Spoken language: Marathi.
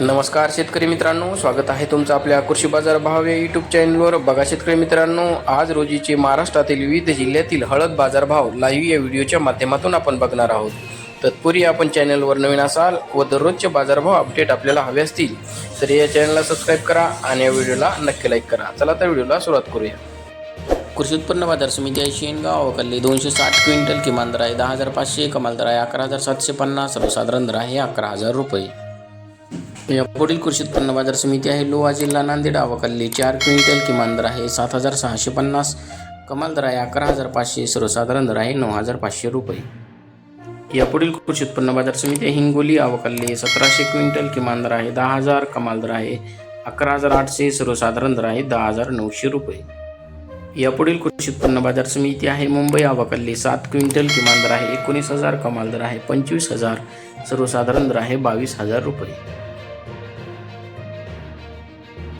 नमस्कार शेतकरी मित्रांनो स्वागत आहे तुमचं आपल्या कृषी बाजार भाव या यूट्यूब चॅनलवर बघा शेतकरी मित्रांनो आज रोजीचे महाराष्ट्रातील विविध जिल्ह्यातील हळद बाजार भाव लाईव्ह या व्हिडिओच्या माध्यमातून आपण बघणार आहोत. तत्पूर्वी आपण चॅनलवर नवीन असाल व दररोजचे बाजारभाव अपडेट आपल्याला हवे असतील तर या चॅनलला सबस्क्राईब करा आणि या व्हिडिओला नक्की लाईक करा. चला तर व्हिडिओला सुरुवात करूया. कृषी उत्पन्न बाजार समिती आहे शेनगाव अवकल्ली दोनशे साठ क्विंटल किमान दर आहे दहा हजार पाचशे कमाल दर आहे अकरा हजार सातशे पन्नास सर्वसाधारण दर आहे अकरा हजार रुपये. या पुढील कृषी उत्पन्न बाजार समिती आहे. लोहा जिल्हा नांदेड अवकल्ली चार क्विंटल किमान दर आहे. सात हजार सहाशे पन्नास. कमाल दर आहे. अकरा हजार पाचशे सर्वसाधारण दर आहे. नऊ हजार पाचशे रुपये. या पुढील कृषी उत्पन्न बाजार समिती हिंगोली अवकल्ली सतराशे क्विंटल किमान दर आहे. दहा हजार कमाल दर आहे. अकरा हजार आठशे सर्वसाधारण दर आहे. दहा हजार नऊशे रुपये. यापुढील कृषी उत्पन्न बाजार समिती आहे. मुंबई आवाकल्ली सात क्विंटल किमान दर आहे. एकोणीस हजार कमाल दर आहे. पंचवीस हजार सर्वसाधारण दर आहे. बावीस हजार रुपये.